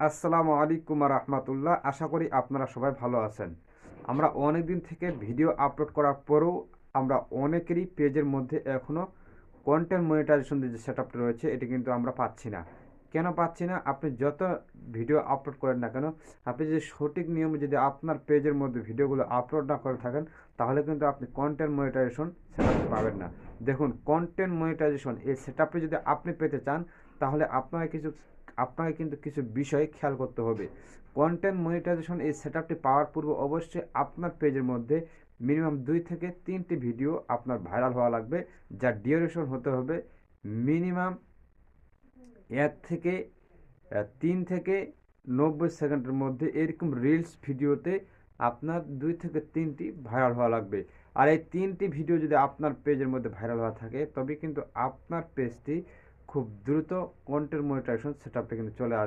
আসসালামু আলাইকুম রহমতুল্লাহ। আশা করি আপনারা সবাই ভালো আছেন। আমরা অনেক দিন থেকে ভিডিও আপলোড করার পরেও আমরা অনেকেরই পেজের মধ্যে এখনও কন্টেন্ট মনিটাইজেশন যে সেট আপটা রয়েছে, এটি কিন্তু আমরা পাচ্ছি না। কেন পাচ্ছি না? আপনি যত ভিডিও আপলোড করেন না কেন, আপনি যদি সঠিক নিয়মে যদি আপনার পেজের মধ্যে ভিডিওগুলো আপলোড না করে থাকেন, তাহলে কিন্তু আপনি কন্টেন্ট মনিটাইজেশন সেট পাবেন না। দেখুন কন্টেন্ট মনিটাইজেশন এই সেট যদি আপনি পেতে চান, তাহলে আপনাকে কিছু আপনাকে কিন্তু কিছু বিষয় খেয়াল করতে হবে। কন্টেন্ট মনিটাইজেশন এই সেট পাওয়ার পূর্বে অবশ্যই আপনার পেজের মধ্যে মিনিমাম দুই থেকে তিনটি ভিডিও আপনার ভাইরাল হওয়া লাগবে, যার ডিউরেশন হতে হবে মিনিমাম এক থেকে তিন থেকে নব্বই সেকেন্ডের মধ্যে এরকম রিলস ভিডিওতে আপনার দুই থেকে তিনটি ভাইরাল হওয়া লাগবে। আর এই তিনটি ভিডিও যদি আপনার পেজের মধ্যে ভাইরাল হওয়া থাকে তবে কিন্তু আপনার পেজটি খুব দ্রুত কন্টেন্ট মনিটাইজেশন সেট কিন্তু চলে আসবে।